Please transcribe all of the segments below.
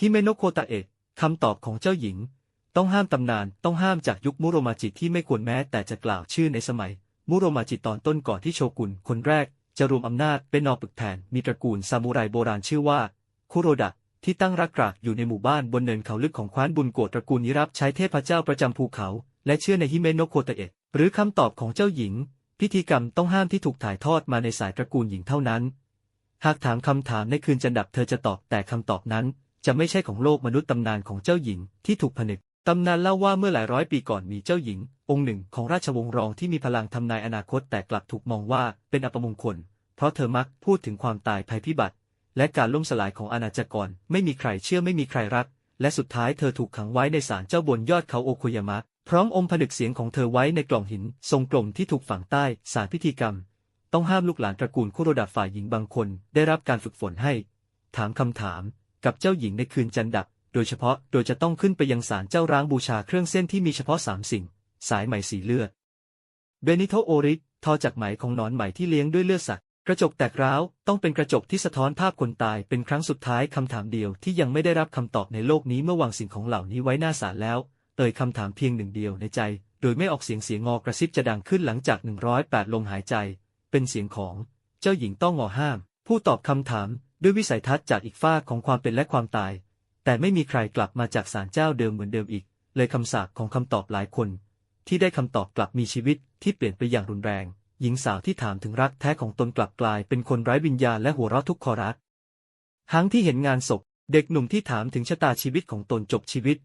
ฮิเมโนะโคตาเอะคำตอบของเจ้าหญิง ต้องห้ามตำนานต้องห้ามจากยุคมุโรมาจิที่ไม่ควรแม้แต่จะกล่าวชื่อในสมัย มุโรมาจิตอนต้นก่อนที่โชกุนคนแรก จะรวมอำนาจเป็นนอปึกแผ่นมีตระกูลซามูไรโบราณชื่อว่า คุโรดะที่ตั้งรักกรากอยู่ในหมู่บ้านบนเนินเขาลึกของคว้านบุญโกตระกูลนี้รับใช้เทพเจ้าประจำภูเขา และเชื่อในฮิเมโนะโคตาเอะหรือคำตอบของเจ้าหญิง พิธีกรรมต้องห้ามที่ถูกถ่ายทอดมาในสายตระกูลหญิงเท่านั้น หากถามคำถามในคืนจันดับเธอจะตอบแต่คำตอบนั้น จะไม่ใช่ของโลกมนุษย์ตำนานของเจ้าหญิงที่ถูกผนึกตำนานเล่าว่าเมื่อหลายร้อยปีก่อนมีเจ้าหญิง องค์หนึ่งของราชวงศ์รองที่มีพลังทำนายอนาคตแต่กลับถูกมองว่าเป็นอัปมงคล เพราะเธอมักพูดถึงความตายภัยพิบัติ และการล่มสลายของอาณาจักร ไม่มีใครเชื่อไม่มีใครรัก และสุดท้ายเธอถูกขังไว้ในศาลเจ้าบนยอดเขาโอคุยามะพร้อมอมผนึกเสียงของเธอไว้ในกล่องหินทรงกลมที่ถูกฝังใต้สารพิธีกรรม ต้องห้ามลูกหลานตระกูลคุโรดะฝ่ายหญิงบางคน ได้รับการฝึกฝนให้ ถามคำถาม กับเจ้าหญิงในคืนจันดับ โดยเฉพาะโดยจะต้องขึ้นไปยังศาลเจ้าร้างบูชาเครื่องเส้นที่มีเฉพาะสามสิ่ง สายไหมสีเลือด เบนิโตโอริกทอจากไหมของนอนไหมที่เลี้ยงด้วยเลือดสัตว์กระจกแตกร้าวต้องเป็นกระจกที่สะท้อนภาพคนตายเป็นครั้งสุดท้ายคำถามเดียวที่ยังไม่ได้รับคำตอบในโลกนี้เมื่อวางสิ่งของเหล่านี้ไว้หน้าศาลแล้ว เอ่ยคำถามเพียงหนึ่งเดียวในใจ โดยไม่ออกเสียงเสียงงอกระซิบจะดังขึ้นหลังจาก 108 ลมหายใจ เป็นเสียงของ เจ้าหญิงต้องงอห้าม ผู้ตอบคำถาม ด้วยวิสัยทัศน์จากอีกฝ้าของความเป็นและความตาย แต่ไม่มีใครกลับมาจากศาลเจ้าเดิมเหมือนเดิมอีก เลยคำสาปของคำตอบหลายคน ที่ได้คำตอบกลับมีชีวิตที่เปลี่ยนไปอย่างรุนแรง หญิงสาวที่ถามถึงรักแท้ของตนกลับกลาย เป็นคนไร้วิญญาณและหัวเราะทุกขอรักทั้งที่เห็นงานศพ เด็กหนุ่มที่ถามถึงชะตาชีวิตของตนจบชีวิต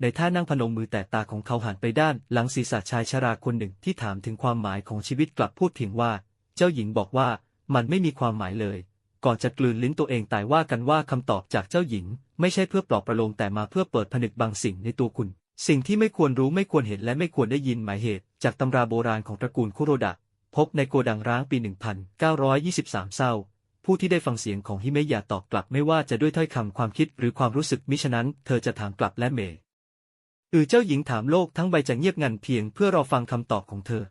ในท่านั่งพนมมือแต่ตาของเขาหันไปด้าน หลังศีรษะชายชราคนหนึ่งที่ถามถึงความหมายของชีวิตกลับพูดเพียงว่า เจ้าหญิงบอกว่ามันไม่มีความหมายเลย ก่อนจะกลืนลิ้นตัวเองตายว่ากันว่าคำตอบจากเจ้าหญิง ไม่ใช่เพื่อปลอบประโลมแต่มาเพื่อเปิดผนึกบางสิ่งในตัวคุณ สิ่งที่ไม่ควรรู้ไม่ควรเห็นและไม่ควรได้ยินหมายเหตุ จากตำราโบราณของตระกูลคุโรดะ พบในโกดังร้างปี 1923 เศร้า ผู้ที่ได้ฟังเสียงของฮิเมยาตอบกลับไม่ว่าจะด้วยถ้อยคำความคิดหรือความรู้สึกมิฉะนั้น เธอจะถามกลับและเมย์อือเจ้าหญิงถามโลกทั้งใบจะเงียบงันเพียงเพื่อรอฟังคำตอบของเธอ